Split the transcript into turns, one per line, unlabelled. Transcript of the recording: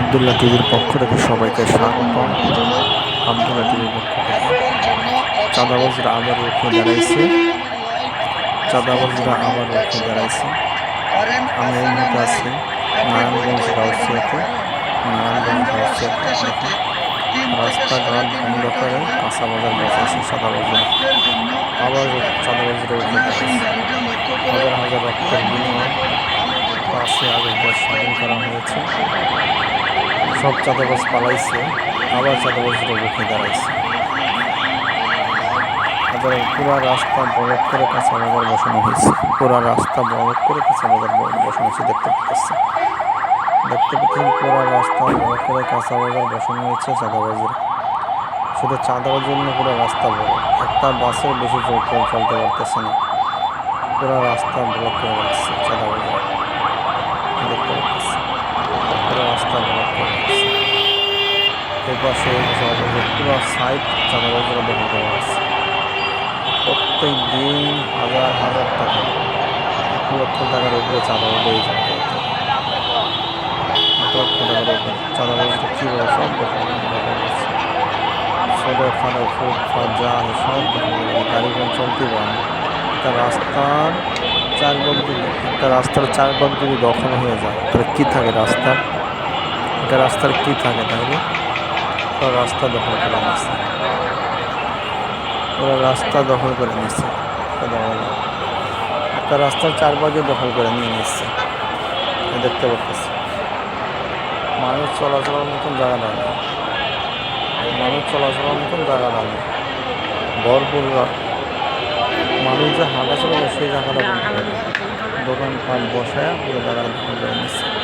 আবদুল্লাহ টিভির পক্ষ থেকে সবাইকে স্বাগত। আবদুল্লাহ টিভির পক্ষ থেকে চাঁদাবাজরা আবার উঠে দাঁড়াইছে। চাঁদাবাজরা আবার উঠে দাঁড়াইছে। আমি এই মুহূর্তে আছি নারায়ণগঞ্জ গাউসিয়াতে। নারায়ণগঞ্জ গাউসিয়াতে দেখুন, রাস্তাঘাট বন্ধ করে কাঁচা বাজার বসেছে চাঁদাবাজরা আবার চাঁদাবাজরা উঠে হাজার হাজার রক্তের বিনিময়ে পাঁচই আগস্ট স্বাধীন করা হয়েছে। সব চাঁদাবাজ পালাইছে, আবার চাঁদাবাজরা রুখে দাঁড়াইছে। তাদের পুরো রাস্তা বরফ করে কাঁচা বাজার বসানো হয়েছে। পুরো রাস্তা বরফ করে কাঁচা বাজার বসানো হয়েছে, দেখতে পাচ্ছি দেখতে পাচ্ছেন, পুরো রাস্তা বরফ করে কাঁচা বাজার বসানো হয়েছে চাঁদাবাজের। শুধু চাঁদাবার জন্য পুরো রাস্তা বড় একটা বাসের বেশি চলতে চলতে পারতেছে না। পুরো রাস্তা ব্লক করে রাখছে চাঁদাবাজার। দেখতে পাচ্ছি পুরো রাস্তা ব্লক করে রাখছে এই অপোজিট পুরো সাইড চাঁদাবাজারা দখল করা আছে প্রত্যেক দিন হাজার হাজার টাকা এক লক্ষ টাকার উপরে চাঁদা উঠেই যায় এক লক্ষ টাকার উপরে চাঁদাবাজিটা কী বলে? সব দখল ছোটো খাটো ফুটপাত যা সব দখল করে গাড়ি কোন চলতে পারে একটা রাস্তার চার যদি, একটা রাস্তার চার পথ যদি দখল হয়ে যায়, তাহলে কী থাকে রাস্তার? একটা রাস্তার কী থাকে তাহলে? পুরো রাস্তা দখল করে নিচ্ছে ওরা রাস্তা দখল করে নিচ্ছে একটা রাস্তার চারপাশে দখল করে নিয়ে নিচ্ছে দেখতে পাচ্ছি। মানুষ চলাচলের মতন জায়গা দাঁড়ায় মানুষ চলাচলের মতন জায়গা দাঁড়ায় ভরপুর মানুষ যে হাঁটা চলে সেই জায়গাটা দোকানপাট বসায় পুরো জায়গাটা দখল করে নিচ্ছে